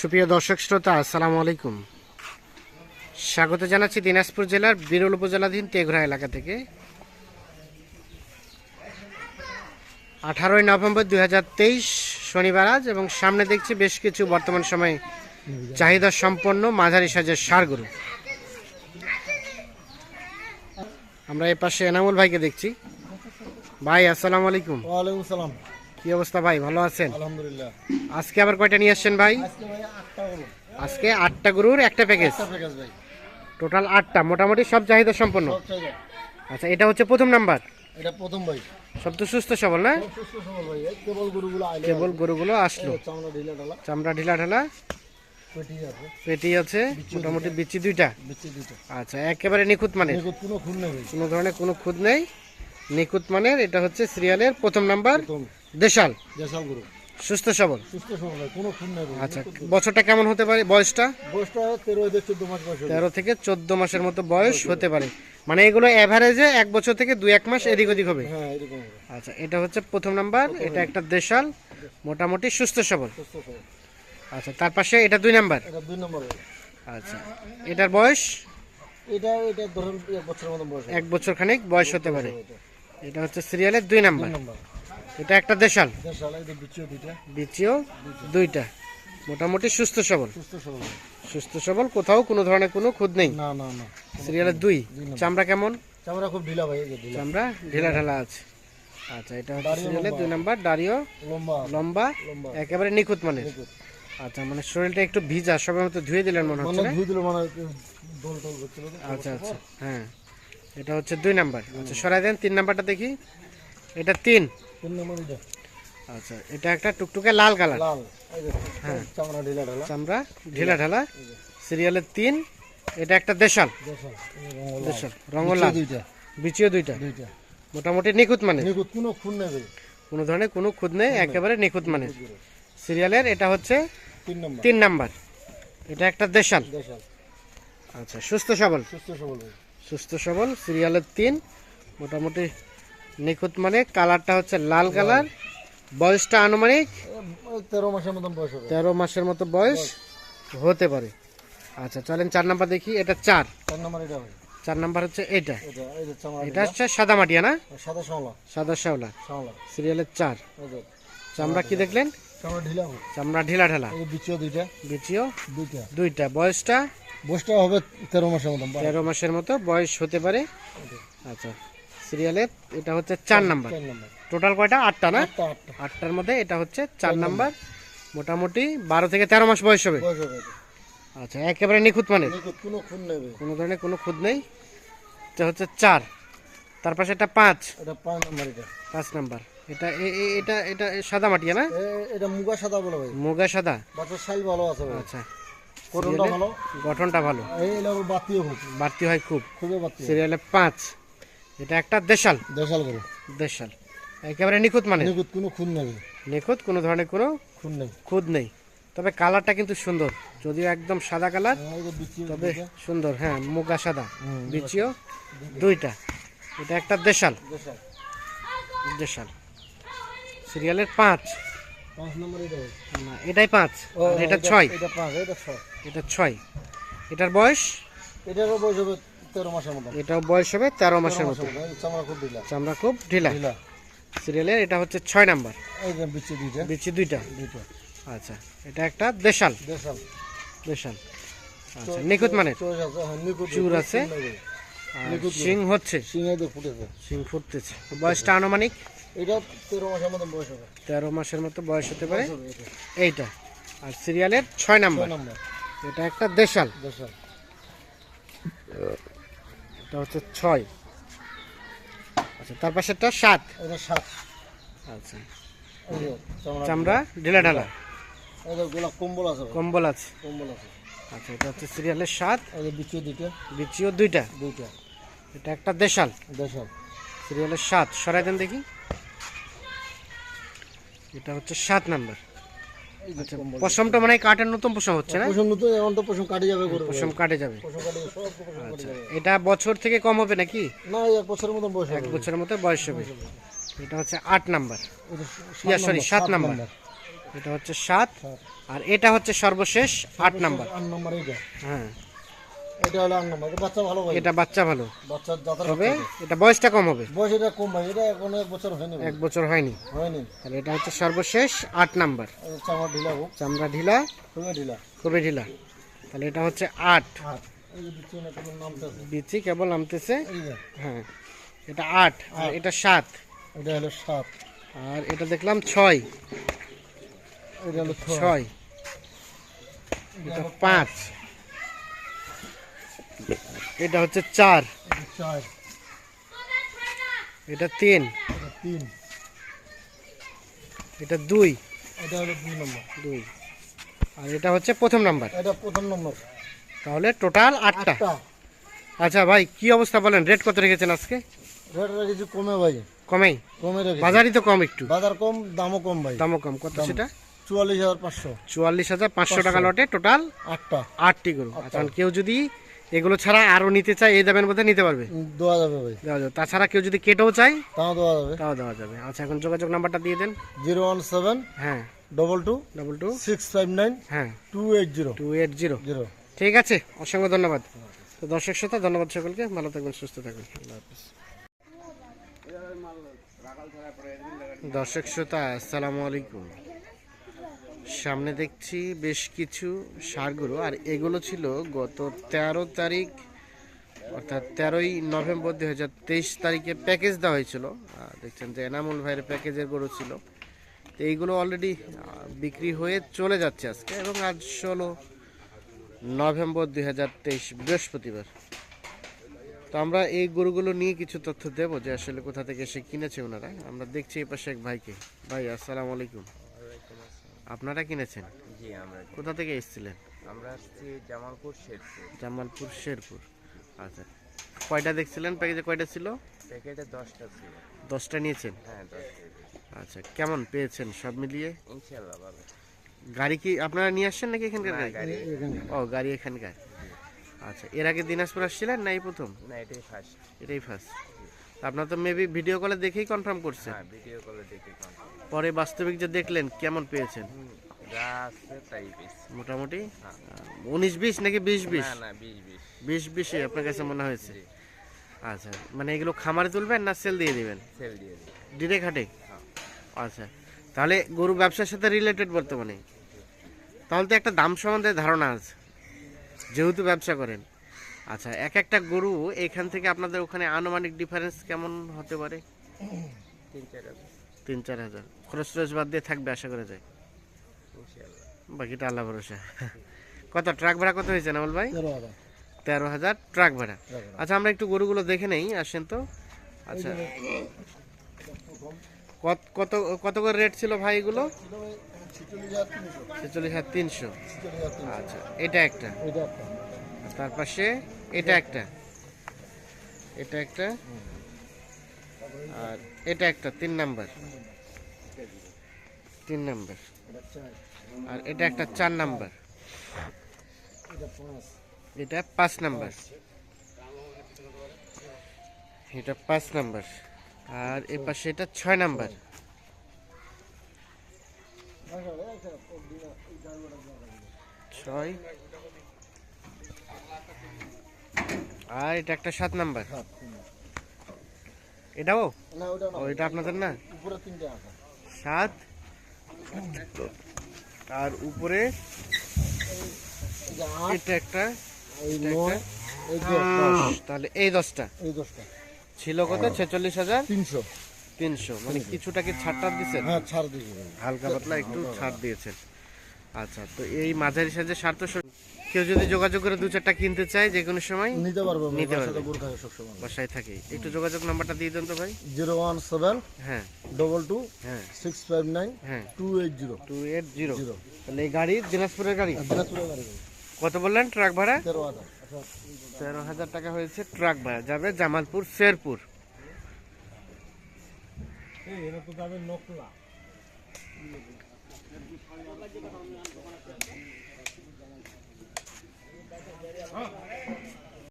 সুপ্রিয় দর্শক শ্রোতা আসসালামু আলাইকুম। স্বাগত জানাচ্ছি দিনাজপুর জেলার বিরল উপজেলাধীন তেঘরা এলাকা থেকে। আঠারোই নভেম্বর দু হাজার তেইশ শনিবার আজ এবং সামনে দেখছি বেশ কিছু বর্তমান সময়ে চাহিদা সম্পন্ন মাঝারি সাজের সার গরু আমরা এ পাশে এনামুল ভাইকে দেখছি। ভাই আসসালামু আলাইকুম। ওয়ালাইকুম সালাম। কি অবস্থা ভাই ভালো আছেন? আলহামদুলিল্লাহ। আজকে আবার কয়টা নিয়ে আসছেন ভাই? আজকে আটটা গরুর একটা প্যাকেজ টোটাল আটটা মোটামুটি সব চাহিদা সম্পন্ন? আচ্ছা এটা হচ্ছে প্রথম নাম্বার? এটা প্রথম ভাই। সব তো সুস্থ সবল না? কেবল গরুগুলো আসলো। চামড়া ঢিলা ঢালা। পেটি আছে। মোটামুটি বিচি দুইটা? আচ্ছা একেবারে নিখুঁত ভাই। কোনো ধরনের কোনো খুঁত নেই? নিখুঁত মানের এটা হচ্ছে সিরিয়ালের প্রথম নাম্বার? দেশাল। দেশাল গরু। সুস্থ সবল? সুস্থ সবল কোনো খুন নেই আচ্ছা বছরটা কেমন হতে পারে বয়সটা? বয়সটা তেরো হাজার চোদ্দ মাস বয়স। তেরো থেকে চোদ্দ মাসের মতো বয়স হতে পারে। মানে এগুলো অ্যাভারেজে এক বছর থেকে দুই এক মাস এদিক ওদিক হবে? হ্যাঁ আচ্ছা এটা হচ্ছে প্রথম নাম্বার এটা একটা দেশাল মোটামুটি সুস্থ সবল। আচ্ছা তার পাশে এটা দুই নাম্বার? এটা দুই নম্বর আচ্ছা এটার বয়স? এটা এটা ধরেন এক বছরের মতো বয়স এক বছর খানিক বয়স হতে পারে। এটা হচ্ছে সিরিয়ালের দুই নাম্বার। দুই নম্বর। এটা একটা দেশাল। বিচ্ছিও দুইটা। মোটামুটি সুস্থ সবল। সুস্থ সবল। সুস্থ সবল কোথাও কোনো ধরনের কোনো খুদ নেই। না না না। সিরিয়ালের দুই। চামড়া কেমন? চামড়া খুব ঢিলা ভাই চামড়া ঢিলা ঢালা আছে। আচ্ছা এটা হচ্ছে সিরিয়ালের দুই নাম্বার। দাড়িও লম্বা। লম্বা একেবারে নিখুঁত মানের। আচ্ছা মানে শরীরটা একটু ভিজা সবের মতো ধুয়ে দিলেন মনে হচ্ছে মানে মানে আচ্ছা আচ্ছা হ্যাঁ। এটা হচ্ছে দুই নাম্বার। আচ্ছা সরাই দেন তিন নাম্বারটা দেখি। এটা তিন। তিন নম্বর এটা। আচ্ছা এটা একটা টুকটুকে লাল কালার। লাল এই যে চামড়া ঢিলা ঢালা। চামড়া ঢিলা। ঢালা সিরিয়ালের তিন এটা একটা দেশাল। দেশাল এই রঙ লাল। দেশাল রঙ লাল দুইটা। বিচিও দুইটা। দুইটা। মোটামুটি নিখুঁত মানে নিখুঁত কোনো খুন নেই কোনো ধরনের কোনো খুদ নেই একেবারে নিখুঁত মানে সিরিয়ালের এটা হচ্ছে তিন নাম্বার। এটা একটা দেশাল। দেশাল। আচ্ছা সুস্থ সবল। সুস্থ সবল সুস্থ সবল সিরিয়ালের তিন মোটামুটি নিখুঁত মানে কালারটা হচ্ছে লাল কালার। বয়সটা আনুমানিক তেরো মাসের মতন বয়স তেরো মাসের মতো বয়স হতে পারে। আচ্ছা চলেন চার নাম্বার দেখি এটা চার। চার নম্বর এটা চার নাম্বার হচ্ছে এটা। এটা হচ্ছে সাদা মাটিয়া না? সাদা শাওলা সাদা শাওলা সিরিয়ালের চার। চামড়া কি দেখলেন? চামড়া ঢিলা ঢিলা বিচিও দুইটা। বিচিও দুইটা। দুইটা। বয়সটা? বয়সটা হবে তেরো মাসের বারো। তেরো মাসের মতো বয়স হতে পারে। আচ্ছা। সিরিয়ালের এটা হচ্ছে চার নাম্বার। নম্বর। টোটাল কয়টা? আটটা না? আটটা আটটা। আটটার মধ্যে এটা হচ্ছে চার নাম্বার। মোটামুটি বারো থেকে তেরো মাস বয়স হবে। আচ্ছা একেবারে নিখুঁত মানে কোনো খুন নেই কোনো ধরনের কোনো খুদ নেই। এটা হচ্ছে চার। তার পাশে এটা পাঁচ এটা। পাঁচ নম্বর। এটা এটা এটা সাদা মাটিয়া না? এটা মুগা সাদা বলে ভাই। মুগা সাদা। বাচ্চার সাইজ ভালো আছে আচ্ছা। করোনটা ভালো। গঠনটা ভালো। এই খুব। বাড়তি হয় খুব। বাতি সিরিয়ালে পাঁচ। এটা একটা দেশাল। দেশাল করে। দেশাল। একেবারে নিখুঁত মানে নিখুঁত কোনো খুন নেই। নিখুঁত কোনো ধরনের কোনো খুন নেই। খুদ নেই। তবে কালারটা কিন্তু সুন্দর। যদিও একদম সাদা কালার এই যে বিচি তবে সুন্দর হ্যাঁ মুগা সাদা। বিচিও দুইটা। এটা একটা দেশাল। দেশাল। সিরিয়ালের পাঁচ। এটাই পাঁচ এটা ছয়। এটা ছয়। এটার বয়স? এটারও বয়স হবে তেরো মাসের মতো। এটাও বয়স হবে তেরো মাসের মতো। চামড়া খুব ঢিলা। চামড়া খুব ঢিলা। ঢিলা। সিরিয়ালের এটা হচ্ছে ছয় নাম্বার। বিচি দুইটা। বিচি দুইটা। দুইটা। আচ্ছা এটা একটা দেশাল। দেশাল। দেশাল। আচ্ছা নিখুঁত মানে চোর আছে। সিং হচ্ছে। সিং ফুটতেছে। বয়সটা আনুমানিক? এটা তেরো মাসের মতো বয়স হবে। তেরো মাসের মতো বয়স হতে পারে। এইটা। আর সিরিয়ালের ছয় নাম্বার। নম্বর। এটা একটা দেশাল। দেশাল। এটা হচ্ছে ছয়। আচ্ছা তার পাশে একটা সাত। এটা সাত। আচ্ছা। চামড়া চামড়া ঢিলা ঢালা। কম্বল আছে কম্বল আছে। কম্বল আছে। আচ্ছা এটা হচ্ছে সিরিয়ালের সাত। এই যে বিচি দুইটা। বিচিও দুইটা। দুইটা। এটা একটা দেশাল। দেশাল। সিরিয়ালের সাত। সরাই দেন দেখি। এটা হচ্ছে সাত নাম্বার। পশমটা মানে কাঠের নতুন পশম হচ্ছে না? পশম নতুন এখন তো পশম কাটে যাবে গরু পশম কাটে যাবে। পশম কাটে সব পশম কাটে যাবে। এটা বছর থেকে কম হবে নাকি? না এক বছরের মতো বয়স এক বছরের মতো বয়স হবে। এটা হচ্ছে আট নাম্বার। সরি সাত নাম্বার এটা হচ্ছে সাত আর এটা হচ্ছে সর্বশেষ আট নাম্বার। হ্যাঁ। এটা হলো নম্বর এটা বাচ্চা ভালো ভাই এটা বাচ্চা ভালো। বাচ্চার দাদার তবে এটা বয়সটা কম হবে। বয়স এটা কম ভাই এটা এখন এক বছর হয়নি এক বছর হয়নি। হয়নি। তাহলে এটা হচ্ছে সর্বশেষ আট নাম্বার। চামড়া ঢিলা হোক। চামড়া ঢিলা খুবই ঢিলা। খুবই ঢিলা। তাহলে এটা হচ্ছে আট। বিচি কেবল নামতেছে? হ্যাঁ। এটা আট আর এটা সাত। এটা হলো সাত। আর এটা দেখলাম ছয়। এটা হলো ছয়। এটা পাঁচ। এটা হচ্ছে চার। এটা চার। এটা তিন। এটা তিন। এটা দুই। এটা হলো দুই নম্বর। দুই। আর এটা হচ্ছে প্রথম নাম্বার। এটা প্রথম নম্বর। তাহলে টোটাল আটটা। আচ্ছা ভাই কি অবস্থা বলেন? রেট কত রেখেছেন আজকে? রেট রেখেছি কমে ভাই। কমেই? কমে বাজারই তো কম একটু। বাজার কম দামও কম ভাই। দামও কম। কত সেটা? চুয়াল্লিশ হাজার পাঁচশো। চুয়াল্লিশ হাজার পাঁচশো টাকা লটে টোটাল আটটা। আটটি গরু। আচ্ছা কেউ যদি এগুলো ছাড়া আরও নিতে চাই এই দামের মধ্যে নিতে পারবে? দেওয়া যাবে ভাই। দেওয়া যাবে। তাছাড়া কেউ যদি কেটেও চায় তাও দেওয়া যাবে। তাও দেওয়া যাবে। আচ্ছা এখন যোগাযোগ নাম্বারটা দিয়ে দেন। জিরো ওয়ান সেভেন হ্যাঁ। Double two double two six five nine হ্যাঁ। Two eight zero. Two eight zero. Zero. ঠিক আছে অসংখ্য ধন্যবাদ। তো দর্শক শ্রোতা ধন্যবাদ সকলকে। ভালো থাকবেন সুস্থ থাকবেন। আল্লাহ হাফিজ। দর্শক শ্রোতা আসসালামু আলাইকুম। সামনে দেখছি বেশ কিছু সারগুলো, আর এগুলো ছিল গত তেরো তারিখ, অর্থাৎ তেরোই নভেম্বর দুই হাজার তেইশ তারিখে প্যাকেজ দেওয়া হয়েছিল। দেখছেন যে এনামুল ভাইয়ের প্যাকেজের গরু ছিল। তো এইগুলো অলরেডি বিক্রি হয়ে চলে যাচ্ছে আজকে এবং আজ ষোলো নভেম্বর দুই হাজার তেইশ বৃহস্পতিবার। তো আমরা এই গরুগুলো নিয়ে কিছু তথ্য দেবো যে আসলে কোথা থেকে এসে কিনেছে ওনারা। আমরা দেখছি এই পাশে এক ভাইকে। ভাই, আসসালামু আলাইকুম। আপনারা কিনেছেন? জি আমরা কোথা থেকে এসেছিলেন? আমরা আসছি জামালপুর শেরপুর। জামালপুর শেরপুর। আচ্ছা। কয়টা দেখছিলেন? প্যাকেজে কয়টা ছিল? প্যাকেটে দশটা ছিল। দশটা নিয়েছেন? হ্যাঁ আচ্ছা কেমন পেয়েছেন সব মিলিয়ে? ইনশাল্লাহ ভালো। গাড়ি কি আপনারা নিয়ে আসছেন নাকি এখানকার গাড়ি? গাড়ি ও গাড়ি এখানকার। আচ্ছা এর আগে দিনাজপুর আসছিলেন না এই প্রথম? না এটাই ফার্স্ট এটাই ফার্স্ট আপনার তো মেবি ভিডিও কলে দেখেই কনফার্ম করছেন। হ্যাঁ ভিডিও কলে দেখে confirm। পরে বাস্তবিক যে দেখলেন কেমন পেয়েছেন? হুম, যা আছে তাই পেয়েছি। মোটামুটি? উনিশ বিশ নাকি বিশ বিশ? না না বিশ বিশ। বিশ বিশে আপনার কাছে মনে হয়েছে? আচ্ছা মানে এগুলো খামারে তুলবেন না সেল দিয়ে দিবেন? সেল দিয়ে দিই। ডিরেক্ট হাটে? হ্যাঁ। আচ্ছা তাহলে গরু ব্যবসার সাথে রিলেটেড বর্তমানে। তাহলে তো একটা দাম সম্বন্ধে ধারণা আছে যেহেতু ব্যবসা করেন। আচ্ছা এক একটা গরু এখান থেকে আপনাদের ওখানে আনুমানিক ডিফারেন্স কেমন হতে পারে? তিন চার হাজার। তিন চার হাজার। খরচ টরচ বাদ দিয়ে থাকবে আশা করা যায়? বাকিটা আল্লাহ ভরসা। কত ট্রাক ভাড়া কত হয়েছে নামল ভাই? তেরো হাজার। ট্রাক ভাড়া। আচ্ছা আমরা একটু গরুগুলো দেখে নেই আসেন তো। আচ্ছা। কত কত কত করে রেট ছিল ভাই এগুলো? ছিচল্লিশ হাজার তিনশো। আচ্ছা এটা একটা। এটা একটা। আর তার পাশে? এটা একটা। এটা একটা। আর এটা একটা, তিন নাম্বার। তিন নাম্বার। আর এটা একটা চার নাম্বার। এটা পাঁচ নাম্বার। এটা পাঁচ নাম্বার। আর এ পাশে এটা ছয় নাম্বার। ছয় আর এটা একটা সাত নাম্বার। এটাও? ও এটা আপনাদের না? সাত? আর উপরে এটা একটা। তাহলে এই দশটা। এই দশটা। ছিল কত? ছেচল্লিশ হাজার? তিনশো। তিনশো। মানে কিছুটা কি ছাড় টাড় দিচ্ছেন হ্যাঁ ছাড় দিয়েছি। হালকা পাতলা একটু ছাড় দিয়েছেন। আচ্ছা তো এই মাঝারি সাইজের সার তো কেউ যদি যোগাযোগ করে দু চারটা কিনতে চায় যে কোনো সময় নিতে পারব নিতে পারবে। বাসায় থাকে। একটু যোগাযোগ নাম্বারটা দিয়ে দেন তো ভাই। জিরো ওয়ান সেভেন হ্যাঁ। ডবল টু হ্যাঁ। সিক্স ফাইভ নাইন হ্যাঁ। Two eight zero. Two eight zero. Zero. তাহলে এই গাড়ি দিনাজপুরের গাড়ি? দিনাজপুরের গাড়ি। কত বললেন ট্রাক ভাড়া? তেরো হাজার। তেরো হাজার টাকা হয়েছে ট্রাক ভাড়া। যাবে জামালপুর শেরপুর। এটা তো যাবে নকলা huh?